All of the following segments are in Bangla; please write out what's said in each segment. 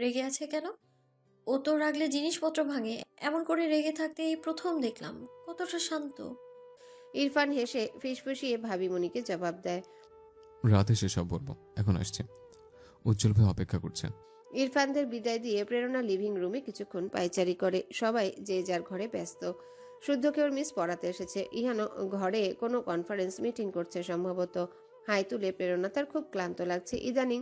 রেগে আছে কেন? ও তো রাগলে জিনিসপত্র ভাঙে এমন করে রেগে থাকতে এই প্রথম দেখলাম কতটা শান্ত। ইরফান হেসে ফিসফুসিয়ে ভাবিমণিকে জবাব দেয়। রাতে সেসব বলব এখন আসছে। উজ্জ্বল ভাই অপেক্ষা করছে। ইরফানদের বিদায় দিয়ে প্রেরণা লিভিং রুমে কিছুক্ষণ পাইচারি করে সবাই যে যার ঘরে ব্যস্ত। শুদ্ধকে ওর মিস পড়াতে এসেছে। ইহানো ঘরে কোনো কনফারেন্স মিটিং করছে সম্ভবত। হাই তুলে প্রেরণা তার খুব ক্লান্ত লাগছে। ইদানিং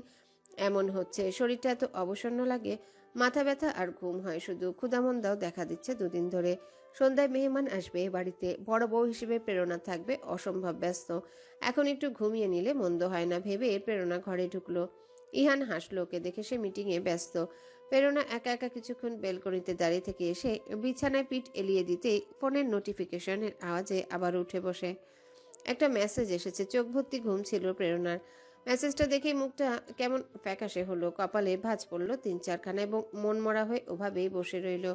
এমন হচ্ছে। শরীরটা এত অবসন্ন লাগে, মাথা ব্যথা আর ঘুম হয়। শুধু ক্ষুদামন্দাও দেখা দিচ্ছে দুদিন ধরে। সন্ধ্যায় মেহমান আসবে বাড়িতে বড় বউ হিসেবে প্রেরণা থাকবে, অসম্ভব ব্যস্ত। এখন একটু ঘুমিয়ে নিলে মন্দ হয় না ভেবে প্রেরণা ঘরে ঢুকলো। ইহান হাসলো ওকে দেখে সে মিটিংয়ে ব্যস্ত। প্রেরণা একা একা কিছুক্ষণ বেলকনিতে দাঁড়িয়ে থেকে এসে বিছানায় পিঠ এলিয়ে দিতে ফোনের নোটিফিকেশনের আওয়াজে আবার উঠে বসে। একটা মেসেজ এসেছে চোখ ভর্তি ঘুম ছিল প্রেরণার। মেসেজটা দেখে মুখটা কেমন ফ্যাকাশে হলো। কপালে ভাঁজ পড়ল তিন চারখানা এবং মনমরা হয়ে ওভাবেই বসে রইল।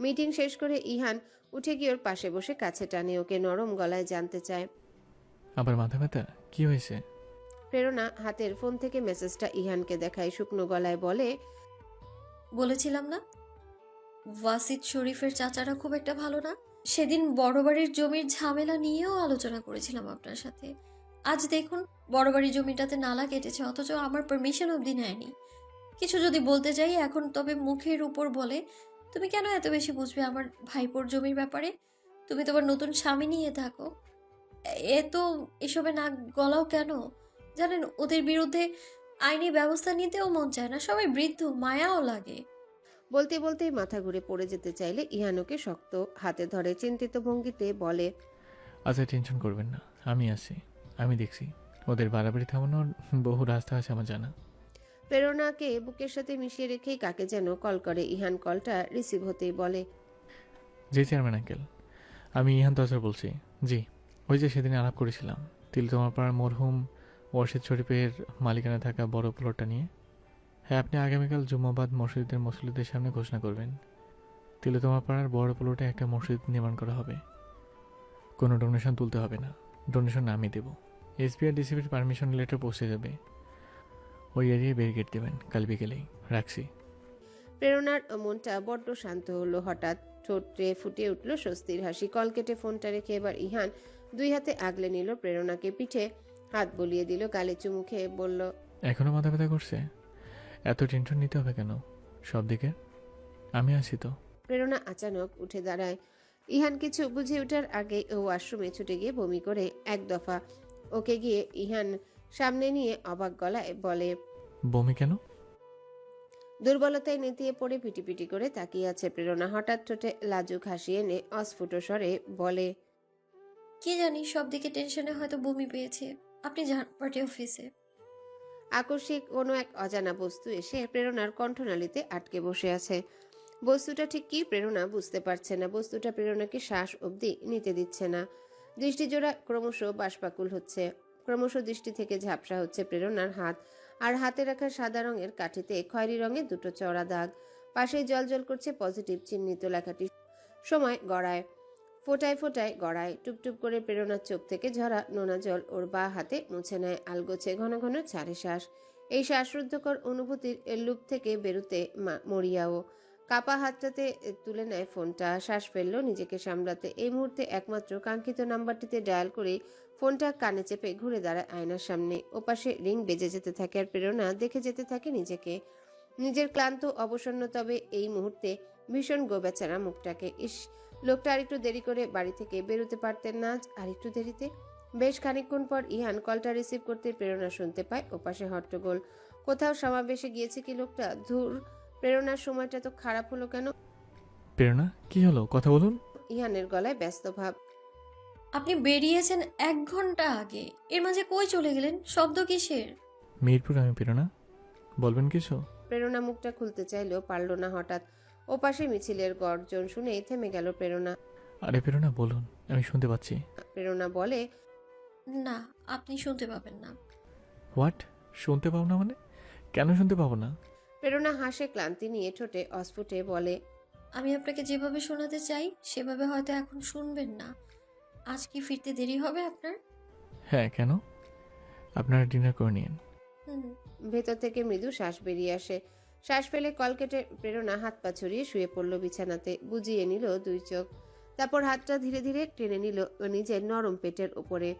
মিটিং শেষ করে ইহান উঠে গিয়ে ওর পাশে বসে কাছে টানে ওকে নরম গলায় জানতে চায়। আবার মাথা ব্যথা? কি হয়েছে? প্রেরণা হাতের ফোন থেকে মেসেজটা ইহানকে দেখায় শুকনো গলায় বলে বলেছিলাম না? ওয়াসিদ শরীফের চাচারা খুব একটা ভালো না? সেদিন বড় বাড়ির জমির ঝামেলা নিয়েও আলোচনা করেছিলাম আপনার সাথে। আজ দেখুন বড় বাড়ি জমিটাতে নালা কেটেছে অথচ আমার পারমিশন অবধি নেয়নি। কিছু যদি বলতে যাই এখন তবে মুখের উপর বলে তুমি কেন এত বেশি বুঝবে আমার ভাইপোর জমির ব্যাপারে? তুমি তোমার নতুন স্বামী নিয়ে থাকো। এ তো এসবে নাক গলাও কেন? জানেন ওদের বিরুদ্ধে আইনি ব্যবস্থা নিতেও মন চায় না সবাই বৃদ্ধ মায়াও লাগে। বলতে বলতেই মাথা ঘুরে পড়ে যেতে চাইলে ইহানোকে শক্ত হাতে ধরে চিন্তিত ভঙ্গিতে বলে আচ্ছা টেনশন করবেন না আমি আছি। আমি দেখছি। ওদের বাড়াবাড়ি থামানোর বহু রাস্তা আছে আমার জানা। প্রেরণাকে বুকের সাথে মিশিয়ে রেখেই কাকে যেন কল করে ইহান কলটা রিসিভ হতেই বলে। জি চেয়ারম্যান আঙ্কেল। আমি ইহান তসর বলছি। জি ওই যে সেদিন আলাপ করেছিলাম তিলতমার পাড়ার মরহুম ওয়ার্শিদ শরীফের মালিকানা থাকা বড় প্লটটা নিয়ে। হ্যাঁ আপনি আগামীকাল জুম্মাবাদ মসজিদের মসজিদের সামনে ঘোষণা করবেন। তিলোতমা পাড়ার বড় প্লটে একটা মসজিদ নির্মাণ করা হবে। কোনো ডোনেশন তুলতে হবে না। ডোনেশন আমি দেব। এসবিআই ডিসিপির পারমিশন লেটার পৌঁছে যাবে। ওই এরিয়ায় ব্যারিকেড দেবেন কাল বিকেলেই। রাখছি। প্রেরণার মনটা বড্ড শান্ত হলো হঠাৎ। ঠোঁটে ফুটে উঠল স্বস্তির হাসি। কল কেটে ফোনটা রেখে এবার ইহান দুই হাতে আগলে নিল প্রেরণাকে পিঠে। হাত বলিয়ে দিল গালে চুমু খেয়ে বলল এখনও মাথা ব্যথা করছে? এত টেনশন নিতে হবে কেন? সব দিকে? আমি আছি তো। প্রেরণা আচানক উঠে দাঁড়ায়। ইহান কিছু বুঝে ওঠার আগে ও ওয়াশরুমে ছুটে গিয়ে বমি করে। এক দফা ওকে গিয়ে ইহান সামনে নিয়ে অবাক গলায় বলে বমি কেন? দুর্বলতায় নেতিয়ে পড়ে পিটিপিটি করে তাকিয়ে আছে প্রেরণা। হঠাৎ ঠোঁটে লাজুক হাসি এনে অস্ফুট স্বরে বলে কি জানি সব দিকে টেনশনে হয়তো বমি পেয়েছে। আপনি যান পার্টি অফিসে। আকস্মিক কোনো এক অজানা বস্তু এসে প্রেরণার কণ্ঠনালীতে আটকে বসে আছে। বস্তুটা ঠিক কি প্রেরণা বুঝতে পারছে না। বস্তুটা প্রেরণাকে শ্বাস অবধি নিতে দিচ্ছে না। দৃষ্টিজোড়া ক্রমশ বাষ্পাকুল হচ্ছে। ক্রমশ দৃষ্টি থেকে ঝাপসা হচ্ছে প্রেরণার হাত। আর হাতে রাখা সাদা রঙের কাঠিতে খয়েরি রঙের দুটো চড়া দাগ। পাশেই জল জল করছে পজিটিভ চিহ্নিত লেখাটি। সময় গড়ায়। ফোটায় ফোটায় গড়ায়। টুপটুপ করে প্রেরণার চোখ থেকে ঝরা নোনা জল ওর বা হাতে মুছে নেয়। আলগোছে ঘন ঘন ছাড়ে শ্বাস। এই শ্বাসরুদ্ধকর অনুভূতির এর লুপ থেকে বেরুতে মরিয়াও। কাপা হাতটাতে তুলে নেয় ফোনটা। শ্বাস ফেলল নিজেকে সামলাতে। এই মুহূর্তে একমাত্র কাঙ্ক্ষিত নাম্বারটিতে ডায়াল করে ফোনটা কানে চেপে ঘুরে দাঁড়ায় আয়নার সামনে। ওপাশে রিং বেজে যেতে থাকে আর প্রেরণা দেখে যেতে থাকে নিজেকে। নিজের ক্লান্ত, অবসন্ন, তবে এই মুহূর্তে ভীষণ গোবেচারা মুখটাকে। ইস, লোকটা আরেকটু দেরি করে বাড়ি থেকে বেরোতে পারতেন না আরেকটু দেরিতে? বেশ খানিকক্ষণ পর ইহান কলটা রিসিভ করতে প্রেরণা শুনতে পায় ওপাশে হট্টগোল। কোথাও সমাবেশে গিয়েছে কি লোকটা? ধুর প্রেরণার সময়টা তো খারাপ হলো কেন? প্রেরণা? কি হলো? কথা বলুন। ইহানের গলায় ব্যস্ত ভাব। আপনি বেরিয়েছেন এক ঘণ্টা আগে। এর মাঝে কই চলে গেলেন? শব্দ কিসের? মিরপুর আমি প্রেরণা। বলবেন কিছু? প্রেরণা মুখটা খুলতে চাইলেও পারল না হঠাৎ। ওপাশে মিছিলের গর্জন শুনে থেমে গেল প্রেরণা। আরে প্রেরণা বলুন আমি শুনতে পাচ্ছি। প্রেরণা বলে না আপনি শুনতে পাবেন না। হোয়াট? শুনতে পাবো না মানে? কেন শুনতে পাবো না? প্রেরণা হাসে ক্লান্তি নিয়ে ঠোঁটে অস্ফুটে বলে আমি আপনাকে যেভাবে শোনাতে চাই সেভাবে হয়তো এখন শুনবেন না। আজ কি ফিরতে দেরি হবে আপনার? হ্যাঁ কেন? আপনারা ডিনার করে নিন। হুম। ভেতর থেকে মৃদু শ্বাস বেরিয়ে আসে। শ্বাস ফেলে কল কেটে প্রেরণা হাত পা ছড়িয়ে শুয়ে পড়ল বিছানাতে বুঝিয়ে নিল দুই চোখ। তারপর হাতটা ধীরে ধীরে টেনে নিল নিজের নরম পেটের উপরে।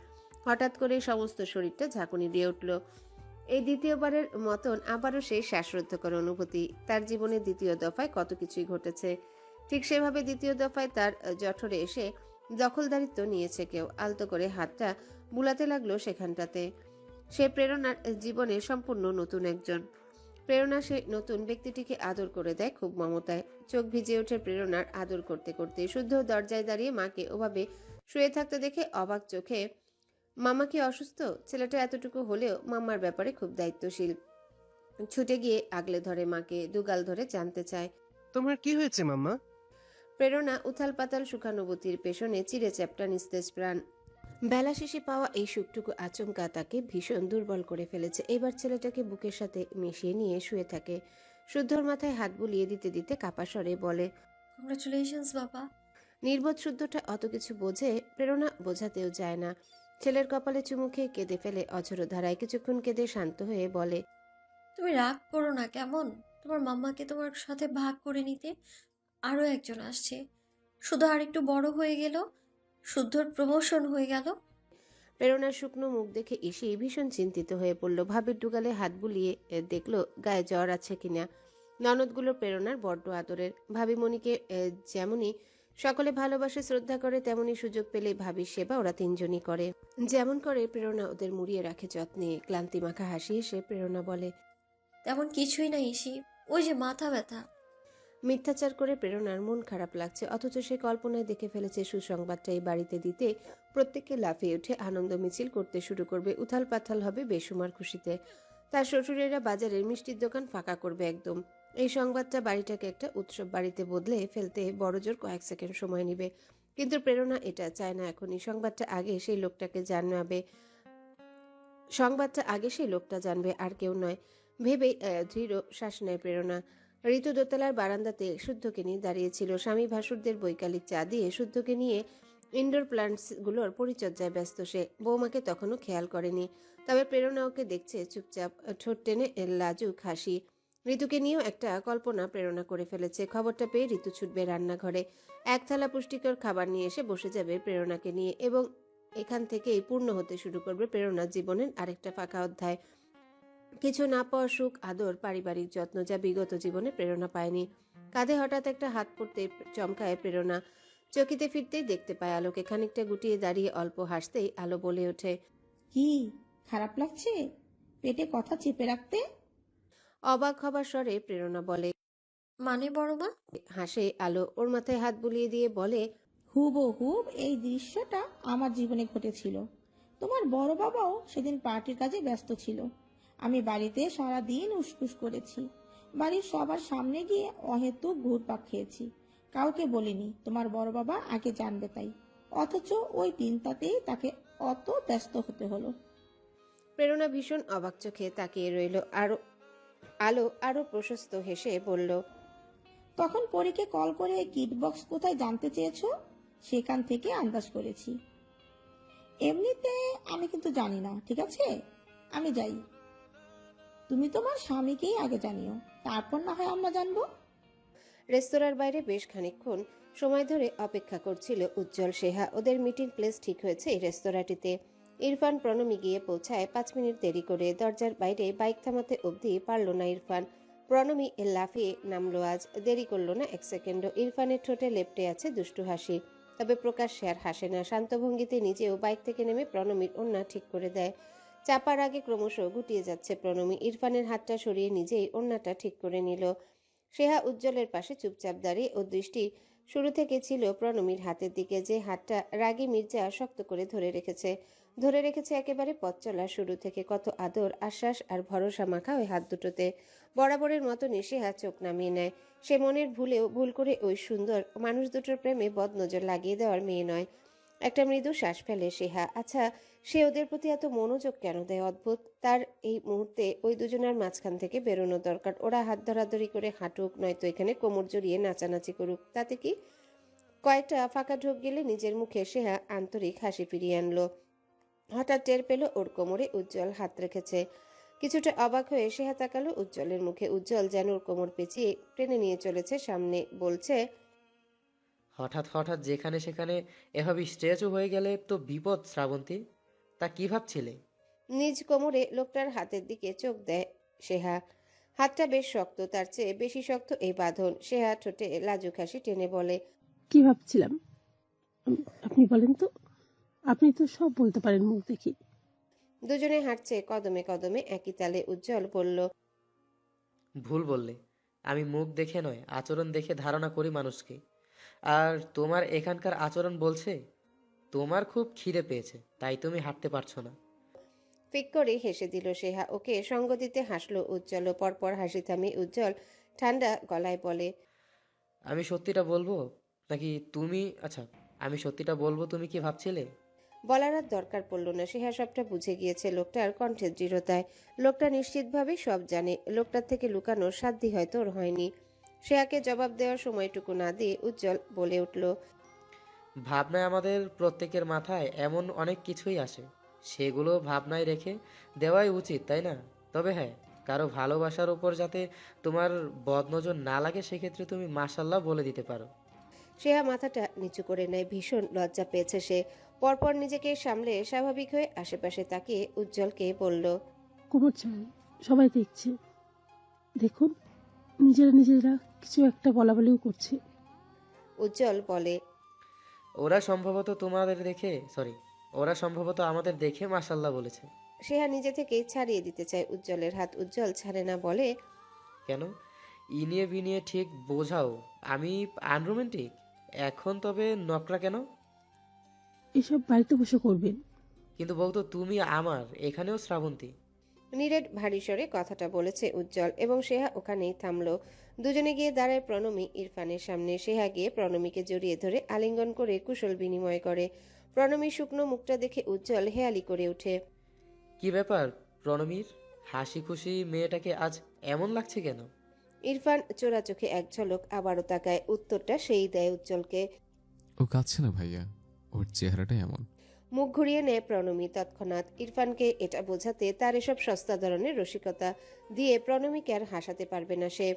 হঠাৎ করে সমস্ত শরীরটা ঝাঁকুনি দিয়ে উঠল। এই দ্বিতীয়বারের মতন আবারও সেই শ্বাসরুদ্ধকর অনুভূতি। তার জীবনের দ্বিতীয় দফায় কত কিছুই ঘটেছে। ঠিক সেভাবে দ্বিতীয় দফায় তার জঠরে এসে দখলদারিত্ব নিয়েছে কেউ। আলতো করে হাতটা বুলাতে লাগল সেখানটাতে। সে প্রেরণার জীবনে সম্পূর্ণ নতুন একজন। প্রেরণা সে নতুন ব্যক্তিটিকে আদর করে দেয় খুব মমতায়। চোখ ভিজে ওঠে প্রেরণার আদর করতে করতে। শুদ্ধ দরজায় দাঁড়িয়ে মাকে ওভাবে শুয়ে থাকতে দেখে অবাক চোখে মামা কি অসুস্থ? ছেলেটা এতটুকু হলেও মাম্মার ব্যাপারে খুব দায়িত্বশীল। ছুটে গিয়ে আগলে ধরে মাকে দুগাল ধরে জানতে চায়। তোমার কি হয়েছে মাম্মা? প্রেরণা উথাল পাতাল সুখানুভূতির পেছনে চিরে চ্যাপটা নিস্তেজ প্রাণ। বেলা শেষে পাওয়া এই সুখটুকু আচমকা তাকে ভীষণ দুর্বল করে ফেলেছে। এবার ছেলেটাকে বুকের সাথে মিশিয়ে নিয়ে শুয়ে থাকে। শুদ্ধর মাথায় হাত বুলিয়ে দিতে দিতে কাপা স্বরে বলে কংগ্রাচুলেশনস বাবা। নির্বোধ শুদ্ধটা অত কিছু বোঝে প্রেরণা বোঝাতেও যায় না। ছেলের কপালে চুমু খেয়ে কেঁদে ফেলে অঝর ধারায় কিছুক্ষণ কেঁদে শান্ত হয়ে বলে তুমি রাগ করো না কেমন? তোমার মাম্মাকে তোমার সাথে ভাগ করে নিতে আরও একজন আসছে। শুধু আর একটু বড় হয়ে গেল শুদ্ধর প্রমোশন হয়ে গেল। প্রেরণার শুকনো মুখ দেখে ইসি ভীষণ চিন্তিত হয়ে পড়ল। ভাবির ডুগালে হাত বুলিয়ে দেখল গায়ে জ্বর আছে কিনা? ননদগুলো প্রেরণার বড্ড আদরের। ভাবিমণিকে যেমনই সকলে ভালোবাসে শ্রদ্ধা করে তেমনি সুযোগ পেলে ভাবির সেবা ওরা তিনজনই করে। যেমন করে প্রেরণা ওদের মুড়িয়ে রাখে যত্নে। ক্লান্তি মাখা হাসি এসে প্রেরণা বলে তেমন কিছুই না ইসি। ওই যে মাথা ব্যথা। মিথ্যাচার করে প্রেরণার মন খারাপ লাগছে অথচ সে কল্পনায় দেখে ফেলেছে সুসংবাদটা এই বাড়িতে দিতে প্রত্যেককে লাফিয়ে উঠে আনন্দ মিছিল করতে শুরু করবে উথাল পাথাল হবে বেসুমার খুশিতে। তার শ্বশুরেরা বাজারের মিষ্টির দোকান ফাঁকা করবে একদম। এই সংবাদটা বাড়িটাকে একটা উৎসব বাড়িতে বদলে ফেলতে বড়জোর কয়েক সেকেন্ড সময় নেবে। কিন্তু প্রেরণা এটা চায় না এখনই সংবাদটা আগে সেই লোকটাকে জানাবে। সংবাদটা আগে সেই লোকটা জানবে আর কেউ নয়। ভেবে আহ, দৃঢ় শ্বাস নেয় প্রেরণা। ঋতু দোতলার বারান্দাতে শুদ্ধকে নিয়ে দাঁড়িয়েছিল। স্বামী ভাসুরদের বৈকালিক চা দিয়ে শুদ্ধকে নিয়ে ইনডোর প্ল্যান্টসগুলোর পরিচর্যায় ব্যস্ত সে। বৌমাকে তখনও খেয়াল করেনি। তবে প্রেরণা ওকে দেখছে চুপচাপ ঠোঁট টেনে লাজুক হাসি। ঋতুকে নিয়েও একটা কল্পনা প্রেরণা করে ফেলেছে। খবরটা পেয়ে ঋতু ছুটবে রান্নাঘরে। এক থালা পুষ্টিকর খাবার নিয়ে এসে বসে যাবে প্রেরণাকে নিয়ে এবং এখান থেকেই পূর্ণ হতে শুরু করবে প্রেরণা জীবনের আরেকটা ফাঁকা অধ্যায়। কিছু না পাওয়া সুখ, আদর, পারিবারিক যত্ন যা বিগত জীবনে প্রেরণা পায়নি। কাঁধে হঠাৎ একটা হাত পড়তে চমকায় প্রেরণা। চকিতে ফিরতেই দেখতে পায় আলোকে খানিকটা গুটিয়ে দাঁড়িয়ে অল্প হাসতেই আলো বলে ওঠে। কি, খারাপ লাগছে? পেটে কথা চেপে রাখতে? অবাক হবার স্বরে প্রেরণা বলে মানে বড় মা? হাসে আলো ওর মাথায় হাত বুলিয়ে দিয়ে বলে হুবহুব এই দৃশ্যটা আমার জীবনে ঘটেছিল। তোমার বড় বাবাও সেদিন পার্টির কাজে ব্যস্ত ছিল। আমি বাড়িতে সারা দিন উসকুস করেছি। বাড়ির সবার সামনে গিয়ে অহেতুক ঘুরপাক খেয়েছি। কাউকে বলিনি তোমার বড় বাবা আগে জানবে তাই। অথচ ওই দিনটাতেই তাকে অত ব্যস্ত হতে হলো। প্রেরণা ভীষণ অবাক চোখে তাকিয়ে রইল আরও আলো আরও প্রশস্ত হেসে বলল তখন পরীকে কল করে কিট বক্স কোথায় জানতে চেয়েছো? সেখান থেকে আন্দাজ করেছি। এমনিতে আমি কিন্তু জানি না ঠিক আছে? আমি যাই। তুমি তোমার স্বামীকেই আগে জানিও তারপর না হয় আমরা জানব। রেস্তোরাঁর বাইরে বেশ খানিকক্ষণ সময় ধরে অপেক্ষা করছিল উজ্জ্বল সেহা। ওদের মিটিং প্লেস ঠিক হয়েছে এই রেস্তোরাঁটিতে। ইরফান প্রণমী গিয়ে পৌঁছায় পাঁচ মিনিট দেরি করে। দরজার বাইরে বাইক থামাতে অবধি পারল না ইরফান। প্রণমী লাফিয়ে নামলো আজ। দেরি করল না এক সেকেন্ডও ইরফানের ঠোঁটে লেপটে আছে দুষ্টু হাসি। তবে প্রকাশ্যে আর হাসে না। শান্ত ভঙ্গিতে নিজেও বাইক থেকে নেমে প্রণমীর ওন্না ঠিক করে দেয়। চাপার আগে ক্রমশ গুটিয়ে যাচ্ছে প্রণমী। ইরফানের হাতটা সরিয়ে নিজেই ওন্নাটা ঠিক করে নিল। সেহা উজ্জ্বলের পাশে চুপচাপ দাঁড়িয়ে ও দৃষ্টি শুরু থেকে ছিল প্রণমীর হাতের দিকে। যে হাতটা রাগী মির্জা শক্ত করে ধরে রেখেছে। ধরে রেখেছে একেবারে পথ চলা শুরু থেকে। কত আদর, আশ্বাস আর ভরসা মাখা ওই হাত দুটোতে। বরাবরের মতনই সেহা চোখ নামিয়ে নেয়। সে মনের ভুলেও ভুল করে ওই সুন্দর মানুষ দুটোর প্রেমে বদনজর লাগিয়ে দেওয়ার মেয়ে নয়। একটা মৃদু শ্বাস ফেলে সেহা। আচ্ছা সে ওদের প্রতি এত মনোযোগ কেন দেয়? অদ্ভুত। তার এই মুহূর্তে ওই দুজনের মাঝখান থেকে বেরোনো দরকার। ওরা হাত ধরাধরি করে হাঁটুক, নয়তো এখানে কোমর জড়িয়ে নাচানাচি করুক। তাতে কি? কয়েকটা ফাঁকা ঢোক গেলে নিজের মুখে সেহা আন্তরিক হাসি ফিরিয়ে আনলো। হঠাৎ টের পেল ওর কোমরে উজ্জ্বল হাত রেখেছে। কিছুটা অবাক হয়ে সেহা তাকালো উজ্জ্বলের মুখে। উজ্জ্বল যেন ওর কোমর পেঁচিয়ে টেনে নিয়ে চলেছে সামনে। বলছে হঠাৎ হঠাৎ যেখানে সেখানে এভাবে স্ট্রেচও হয়ে গেলে তো বিপদ শ্রাবন্তী। তা কি ভাবছিলে? নিজ কোমরে লোকটার হাতের দিকে চোখ দেয় সেহা। হাতটা বেশ শক্ত তার চেয়ে বেশি শক্ত এই বাঁধন। সেহা ঠোঁটে লাজুক হাসি টেনে বলে কি ভাবছিলাম? আপনি বলেন তো। আপনি তো সব বলতে পারেন মুখ দেখি। দুজনে হাঁটছে কদমে কদমে একই তালে উজ্জ্বল বলল ভুল বললে। আমি মুখ দেখে নয় আচরণ দেখে ধারণা করি মানুষকে। আর তোমার এখানকার আচরণ বলছে তোমার খুব খিদে পেয়েছে তাই তুমি হাঁটতে পারছ না। ফিক করে হেসে দিল সেহা ওকে সঙ্গ দিতে হাসলো উজ্জ্বল ও পরপর হাসি থামিয়ে উজ্জ্বল ঠান্ডা গলায় বলে আমি সত্যিটা বলব? নাকি তুমি আচ্ছা আমি সত্যিটা বলব তুমি কি ভাবছিলে? বলার আর দরকার পড়ল না। সেহা সবটা বুঝে গিয়েছে লোকটার কণ্ঠের দৃঢ়তায়। লোকটা নিশ্চিতভাবে সব জানে। লোকটার থেকে লুকানোর সাধ্যি হয়তো ওর হয়নি। সেয়াকে জবাব দেওয়ার সময়টুকু না দিয়ে উজ্জ্বল বলে উঠল ভাবনায় আমাদের প্রত্যেকের মাথায় এমন অনেক কিছুই আসে। সেগুলো ভাবনায় রেখে দেওয়াই উচিত তাই না? তবে হ্যাঁ কারও ভালোবাসার উপর যাতে তোমার বদনজর না লাগে সেক্ষেত্রে তুমি মাসাল্লাহ বলে দিতে পারো। সেহা মাথাটা নিচু করে নেয়। ভীষণ লজ্জা পেয়েছে সে। পরপর নিজেকে সামলে স্বাভাবিক হয়ে আশেপাশে তাকিয়ে উজ্জ্বলকে বলল কোমর চান সবাই দেখছে। দেখুন নিজেরা নিজেরা কিছু একটা বলা বলিও করছে। উজ্জ্বল বলে ওরা সম্ভবত তোমাদের দেখে সরি ওরা সম্ভবত আমাদের দেখে মাসাল্লাহ বলেছে। সেহা নিজে থেকে ছাড়িয়ে দিতে চায় উজ্জ্বলের হাত। উজ্জ্বল ছাড়ে না বলে কেন? ইনিয়ে বিনিয়ে ঠিক বোঝাও। আমি আনরোমান্টিক এখন তবে নকরা কেন? এসব বাড়িতে বসে করবেন। কিন্তু বলতো তুমি আমার এখানেও শ্রাবন্তী। নীরেট ভারী স্বরে কথাটা বলেছে উজ্জ্বল এবং সেহা ওখানেই থামলো। দুজনে গিয়ে দাঁড়ায় প্রণমী ইরফানের সামনে। সেহা গিয়ে প্রণমীকে জড়িয়ে ধরে আলিঙ্গন করে কুশল বিনিময় করে। প্রণমী শুকনো মুখটা দেখে উজ্জ্বল হেয়ালি করে ওঠে। কি ব্যাপার প্রণমীর? হাসি খুশি মেয়েটাকে আজ এমন লাগছে কেন? ইরফান চোরা চোখে এক ঝলক আবারও তাকায়। উত্তরটা সেই দেয় উজ্জ্বলকে। ও কাঁদছে না ভাইয়া? ওর চেহারাটাই এমন। মুখ ঘুরিয়ে নেয় প্রণমী তৎক্ষণাৎ। ইরফানকে এটা বোঝাতে তার এসব সস্তা ধরনের রসিকতা দিয়ে প্রণমীকে আর হাসাতে পারবে না সে।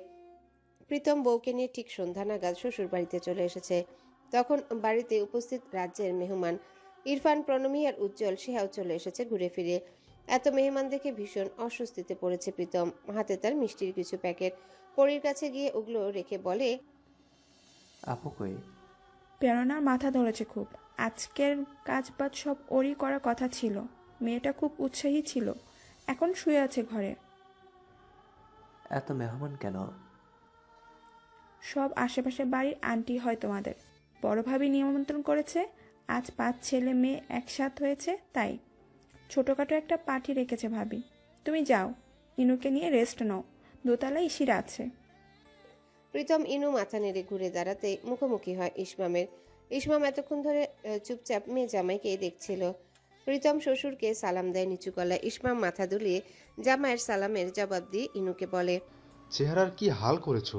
প্রীতম বউকে নিয়ে ঠিক সন্ধ্যা নাগাদ শ্বশুর বাড়িতে চলে এসেছে। তখন বাড়িতে উপস্থিত রাজ্যের মেহমান ইরফান প্রণমী আর উজ্জ্বল সেহাও চলে এসেছে ঘুরে ফিরে। এত মেহমান দেখে ভীষণ অস্বস্তিতে পড়েছে প্রীতম। হাতে তার মিষ্টির কিছু প্যাকেট। পরীর কাছে গিয়ে ওগুলো রেখে বলে আপু কই? প্রেরণার মাথা ধরেছে খুব। আজকের কাজ বাজ সব ওরই করার কথা ছিল। মেয়েটা খুব উৎসাহী ছিল। এখন শুয়ে আছে ঘরে। এত মেহমান কেন? সব আশেপাশে বাড়ির আন্টি হয় তোমাদের। বড় ভাবি নিমন্ত্রণ করেছে। আজ পাঁচ ছেলে মেয়ে একসাথ হয়েছে তাই। ছোটোখাটো একটা পার্টি রেখেছে ভাবি। তুমি যাও। ইনুকে নিয়ে রেস্ট নাও। দোতলায় ইসিরা আছে। প্রীতম ইনু মাথা নেড়ে ঘুরে দাঁড়াতে মুখোমুখি হয় ইসমামের ইসমাম এতক্ষণ ধরে চুপচাপ মেয়ে জামাইকে দেখছিল। প্রীতম শ্বশুরকে সালাম দেয় নিচু গলায়। ইসমাম মাথা দুলিয়ে জামাইয়ের সালামের জবাব দিয়ে ইনুকে বলে চেহারার কি হাল করেছ?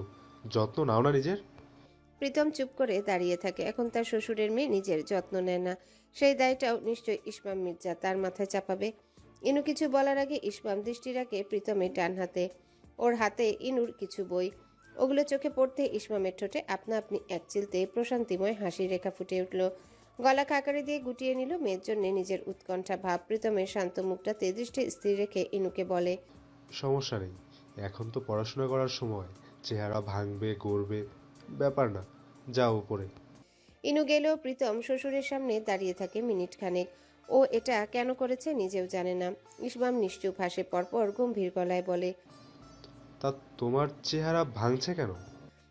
যত্ন নাও না নিজের। প্রীতম চুপ করে দাঁড়িয়ে থাকে। এখন তার শ্বশুরের মেয়ে নিজের যত্ন নেয় না। সেই দায়টাও নিশ্চয় ইসমাম মির্জা তার মাথায় চাপাবে। ইনু কিছু বলার আগে ইসমাম দৃষ্টি রাখে প্রীতমের ডান হাতে। ওর হাতে ইনুর কিছু বই। ওগুলো চোখে পড়তে ইসমামের ঠোঁটে আপনা আপনি এক চিলতে প্রশান্তিময় হাসি রেখা ফুটে উঠল। গলা কাকারে দিয়ে গুটিয়ে নিল মেয়ের জন্য নিজের উৎকণ্ঠা ভাব। প্রীতমের শান্ত মুখটাতে দৃষ্টি স্থির রেখে ইনুকে বলে সমস্যা নেই। এখন তো পড়াশোনা করার সময়। চেহারা ভাঙবে গড়বে ব্যাপার না। যাও উপরে। ইনু গেলেও প্রীতম শ্বশুরের সামনে দাঁড়িয়ে থাকে মিনিট খানেক ও এটা কেন করেছে নিজেও জানে না। ইসমাম নিশ্চুপ হাসে পরপর গম্ভীর গলায় বলে তা তোমার চেহারা ভাঙছে কেন?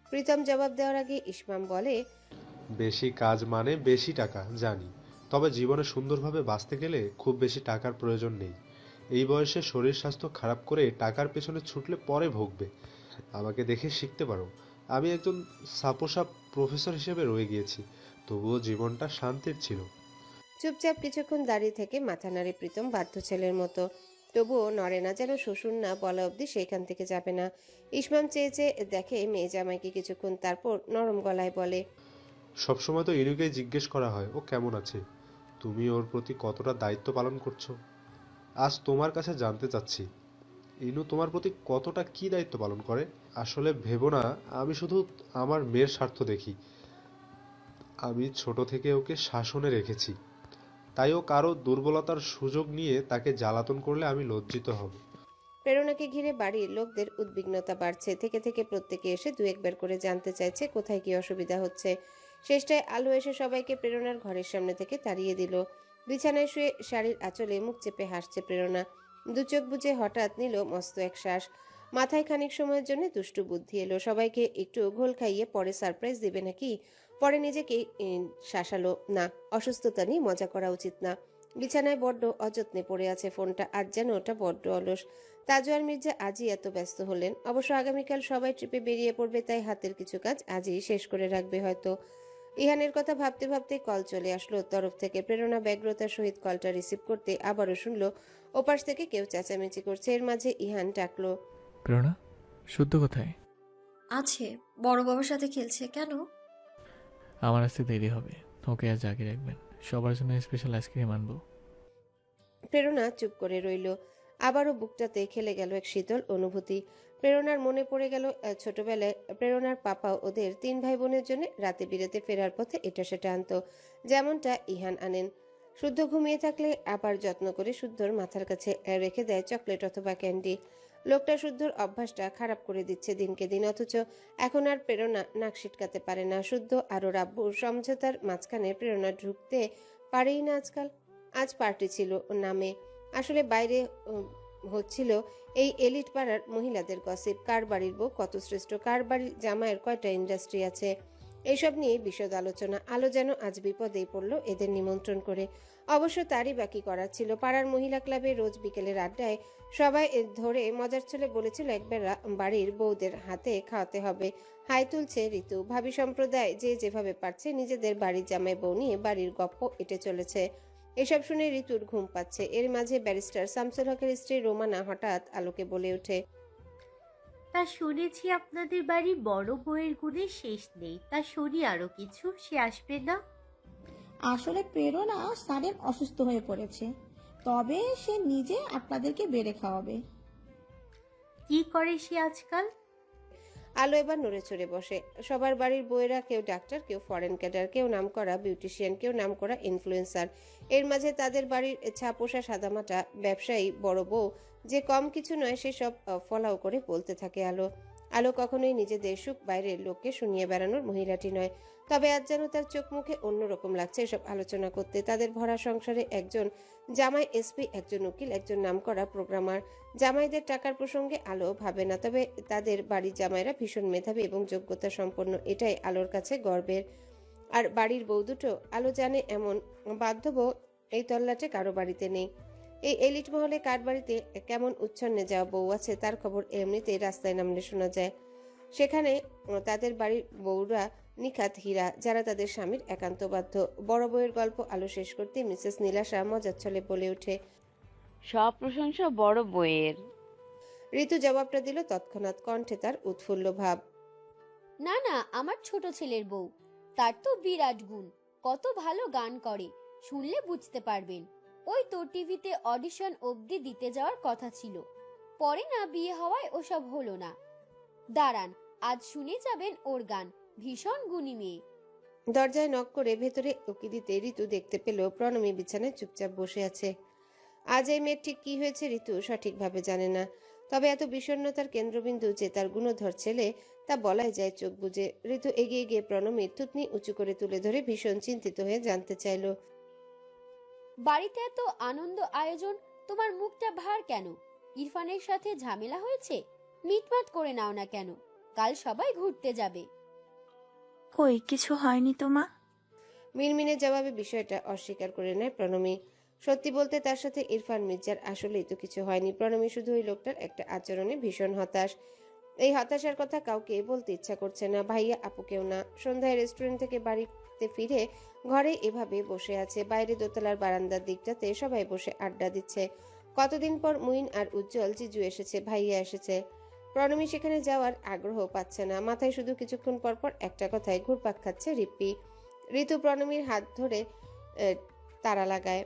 প্রীতম জবাব দেওয়ার আগে ইসমাম বলে বেশি কাজ মানে বেশি টাকা জানি। তবে জীবনে সুন্দরভাবে বাঁচতে গেলে খুব বেশি টাকার প্রয়োজন নেই। এই বয়সে শরীর স্বাস্থ্য খারাপ করে টাকার পেছনে ছুটলে পরে ভোগবে। আমাকে দেখে শিখতে পারো। আমি একজন সাপোসা প্রফেসর হিসেবে রয়ে গিয়েছি। তবুও জীবনটা শান্তির ছিল। চুপচাপ কিছুক্ষণ দাঁড়িয়ে থেকে মাথা নাড়ে প্রীতম বাধ্য ছেলের মতো তবুও নড়ে না যেন শ্বশুর না বলা অবধি সেইখান থেকে যাবে না। ইসমাম চেয়ে চেয়ে দেখে মেয়ে জামাইকে কিছুক্ষণ তারপর নরম গলায় বলে, সবসময় তো ইনুকেই জিজ্ঞেস করা হয়, ও কেমন আছে? তুমি ওর প্রতি কতটা দায়িত্ব পালন করছ? আজ তোমার কাছে জানতে চাচ্ছি, ইনু তোমার প্রতি কতটা কি দায়িত্ব পালন করে? আসলে ভেবো না, আমি শুধু আমার মেয়ের স্বার্থ দেখি। আমি ছোট থেকে ওকে শাসনে রেখেছি। তাই ও কারও দুর্বলতার সুযোগ নিয়ে তাকে জ্বালাতন করলে আমি লজ্জিত হব। প্রেরণাকে ঘিরে বাড়ির লোকদের উদ্বিগ্নতা বাড়ছে। থেকে থেকে প্রত্যেকে এসে দু একবার করে জানতে চাইছে কোথায় কি অসুবিধা হচ্ছে। শেষটায় আলো এসে সবাইকে প্রেরণার ঘরের সামনে থেকে তাড়িয়ে দিল। বিছানায় শুয়ে শাড়ির আঁচলে মুখ চেপে হাসছে প্রেরণা দু চোখ বুজে হঠাৎ নিল মস্ত এক শ্বাস। মাথায় খানিক সময়ের জন্য দুষ্টু বুদ্ধি এলো। সবাইকে একটু ঘোল খাইয়ে পরে সারপ্রাইজ দেবে নাকি? পরে নিজেকে শাসালো, না, অসুস্থতা নিয়ে মজা করা উচিত না। বিছানায় বড্ড অযত্নে পড়ে আছে ফোনটা আজ যেন ওটা বড্ড অলস। তাজওয়ার মির্জা আজই এত ব্যস্ত হলেন। অবশ্য আগামীকাল সবাই ট্রিপে বেরিয়ে পড়বে, তাই হাতের কিছু কাজ আজই শেষ করে রাখবে হয়তো। ইহানের কথা ভাবতে ভাবতে কল চলে আসলো তরফ থেকে। প্রেরণা, ব্যগ্রতার সহিত কলটা রিসিভ করতে আবারও শুনলো। ওপাশ থেকে কেউ চেঁচামেচি করছে। এর মাঝে ইহান ডাকলো প্রেরণা শুদ্ধ কোথায়। আছে বড় বাবার সাথে খেলছে কেন? আমার আসতে দেরি হবে ওকে আজ আগে রাখবেন। সবার জন্য স্পেশাল আইসক্রিম আনব। প্রেরণা চুপ করে রইল। আবারও বুকটাতে খেলে গেল এক শীতল অনুভূতি। প্রেরণার মনে পড়ে গেল আহ, ছোটবেলায় প্রেরণার পাপা ওদের তিন ভাই বোনের জন্য রাতে বিরেতে ফেরার পথে এটা সেটা আনতো যেমনটা ইহান আনেন। শুদ্ধ ঘুমিয়ে থাকলে আবার যত্ন করে শুদ্ধর মাথার কাছে আহ, রেখে দেয় চকলেট অথবা ক্যান্ডি। লোকটা শুদ্ধর অভ্যাসটা খারাপ করে দিচ্ছে দিনকে দিন, অথচ এখন আর প্রেরণা নাক সিটকাতে পারে না। শুদ্ধ আরও রাব্বুর সমঝোতার মাঝখানে প্রেরণা ঢুকতে পারেই না আজকাল। আজ পার্টি ছিল নামে। আসলে বাইরে হচ্ছিল এই এলিট পাড়ার মহিলাদের গসিপ। কার বাড়ির বউ কত শ্রেষ্ঠ? কার বাড়ির জামাইয়ের কয়টা ইন্ডাস্ট্রি আছে? এইসব নিয়ে বিশদ আলোচনা আলো যেন আজ বিপদেই পড়ল এদের নিমন্ত্রণ করে। অবশ্য তারই বাকি করার ছিল। পাড়ার মহিলা ক্লাবে রোজ বিকেলের আড্ডায় সবাই ধরে মজার ছলে বলেছিল, একবার বাড়ির বউদের হাতে খাওয়াতে হবে। হাই তুলছে ঋতু। ভাবি সম্প্রদায় যে যেভাবে পারছে নিজেদের বাড়ির জামাই বউ নিয়ে বাড়ির গপ্প এটে চলেছে। এসব শুনে ঋতুর ঘুম পাচ্ছে। এর মাঝে ব্যারিস্টার শামসুল হকের স্ত্রী রোমানা হঠাৎ আলোকে বলে ওঠে তা শুনেছি আপনাদের বাড়ি বড় বউয়ের গুণে শেষ নেই। তা শুনি আরও কিছু সে আসবে না? আসলে প্রেরণা সারেন অসুস্থ হয়ে পড়েছে। তবে সে নিজে আপনাদেরকে বেড়ে খাওয়াবে। কি করে সে আজকাল? আলো এবার নড়ে চড়ে বসে। সবার বাড়ির বউয়েরা কেউ ডাক্তার কেউ ফরেন ক্যাডার কেউ নাম করা বিউটিশিয়ান কেউ নাম করা ইনফ্লুয়েন্সার এর মাঝে তাদের বাড়ির ছাপোষা সাদামাটা ব্যবসায়ী বড় বউ যে কম কিছু নয় সেসব ফলাও করে বলতে থাকে আলো। আলো কখনোই নিজেদের সুখ বাইরের লোককে শুনিয়ে বেড়ানোর মহিলাটি নয়। তবে আজ যেন তার চোখ মুখে অন্যরকম লাগছে এসব আলোচনা করতে। তাদের ভরা সংসারে একজন জামাই এসপি একজন উকিল, একজন নামকরা প্রোগ্রামার। জামাইদের টাকার প্রসঙ্গে আলো ভাবে না, তবে তাদের বাড়ির জামাইরা ভীষণ মেধাবী এবং যোগ্যতা সম্পন্ন, এটাই আলোর কাছে গর্বের। আর বাড়ির বউ দুটো, আলো জানে এমন বাধ্য এই তল্লাটে কারও বাড়িতে নেই। এই এলিট মহলে কার বাড়িতে কেমন উচ্ছন্নে যাওয়া বউ আছে তার খবর এমনিতেই রাস্তায় নামলে শোনা যায়। সেখানে তাদের বাড়ির বউরা নিখাত হীরা যারা তাদের স্বামীর একান্ত বাধ্য। বড় বউয়ের গল্প আলো শেষ করতে মিসেস নীলাশা মজার ছলে বলে ওঠে। সব প্রশংসা বড় বইয়ের ঋতু জবাবটা দিল তৎক্ষণাৎ কণ্ঠে তার উৎফুল্ল ভাব। না না আমার ছোট ছেলের বউ। তার তো বিরাট গুণ। কত ভালো গান করে। শুনলে বুঝতে পারবেন। ওই তো টিভিতে অডিশন অবধি দিতে যাওয়ার কথা ছিল। পরে না বিয়ে হওয়ায় ওসব হলো না। দাঁড়ান, আজ শুনে যাবেন ওর গান। ভীষণ গুণী মেয়ে। দরজায় নক করে ভেতরে উকি দিতে ঋতু দেখতে পেল প্রণমী বিছানায় চুপচাপ বসে আছে। আজ এই মেয়ের ঠিক কি হয়েছে ঋতু সঠিকভাবে জানে না। তবে এত বিষণ্ণতার কেন্দ্রবিন্দু যে তার গুণধর ছেলে, তা বলাই যায় চোখ বুঝে ঋতু এগিয়ে গিয়ে প্রণমীর থুতনি উঁচু করে তুলে ধরে ভীষণ চিন্তিত হয়ে জানতে চাইল। বাড়িতে এত আনন্দ আয়োজন তোমার মুখটা ভার কেন? ইরফানের সাথে ঝামেলা হয়েছে? মিটমাট করে নাও না কেন? কাল সবাই ঘুরতে যাবে। কই কিছু হয়নি তো মা? মিনমিনের জবাবে বিষয়টা অস্বীকার করে নেয় প্রণমী। সত্যি বলতে তার সাথে ইরফান মির্জার আসলেই তো কিছু হয়নি। প্রণমী শুধু ওই লোকটার একটা আচরণে ভীষণ হতাশ। এই হতাশার কথা কাউকে বলতে ইচ্ছা করছে না ভাইয়া আপুকেও না। সন্ধ্যায় রেস্টুরেন্ট থেকে বাড়িতে ফিরে ঘরে এভাবে বসে আছে। বাইরে দোতলার বারান্দার দিকটাতে সবাই বসে আড্ডা দিচ্ছে। কতদিন পর মুইন আর উজ্জ্বল জিজু এসেছে, ভাইয়া এসেছে। প্রণমী সেখানে যাওয়ার আগ্রহ পাচ্ছে না। মাথায় শুধু কিছুক্ষণ পর পর একটা কথায় ঘুরপাক খাচ্ছে রিপ্পি। ঋতু প্রণমীর হাত ধরে তারা লাগায়।